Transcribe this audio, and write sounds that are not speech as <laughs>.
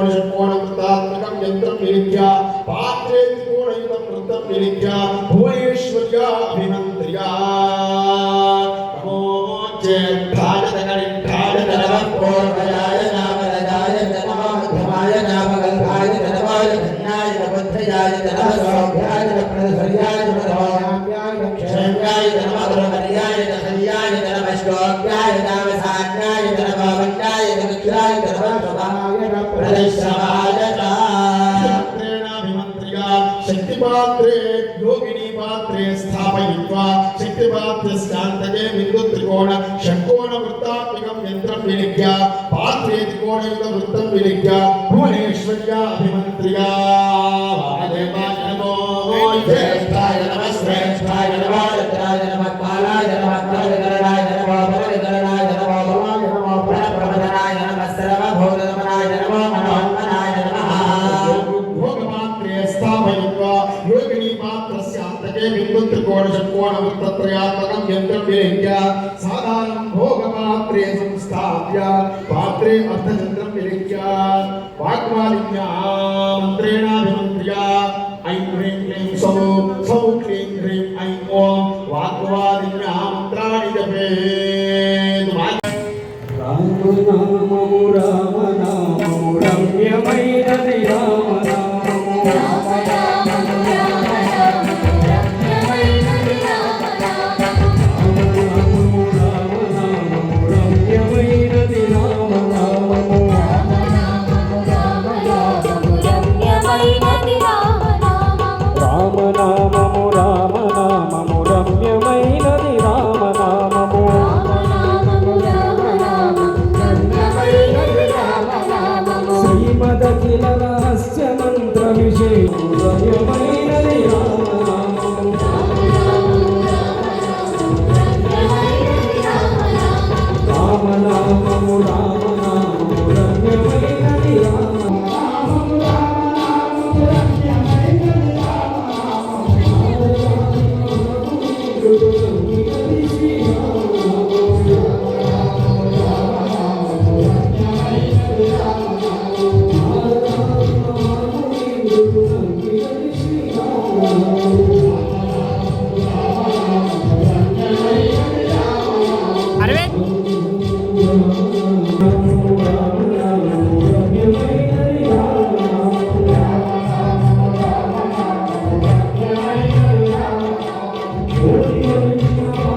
వృత్తాత్మకం యంత్రం విలిఖ్య పాత్రే త్రికోణయుతం వృత్తం విలిఖ్య భువనేశ్వర్యా అభిమంత్ర్యా నమో జ్యేష్ఠాయ తగరింఠాయ పూర్వయాయ నామరదాయ నమః మధ్యమాయ నామగల్భాయ నమః ధన్యాయ నమధ్యాయ నమః సౌభ్యాయ నమః క్షేమ్యాయ నమః గురవర్యాయ నమః నమః శక్తిపాత్రే యోగిని పాత్రే స్థాపయిత్వా. శక్తిపాత్రస్యాంతకే బిందు త్రికోణ. షట్కోణ వృత్తాత్మకం యంత్రం విలిఖ్య పాత్రే త్రికోణయుత వృత్తం విలిఖ్య భువనేశ్వర్యా అభిమంత్ర్యా వామదేవాయ షట్కోణ వృత్తత్రయాత్మకం యంత్రం విలిఖ్య సాధారణం భోగపాత్రే సంస్థాప్య పాత్రే అర్థచంద్రం విలిఖ్య వాగ్వాదిన్యా మంత్రేణాభిమంత్ర్యా ఐం హ్రీం క్లీం సౌ సౌ క్లీం హ్రీం ఐం ఓం వాగ్వాదిన్యా మంత్రాణి జపేత్ రామనామము రామనామము Oh, <laughs>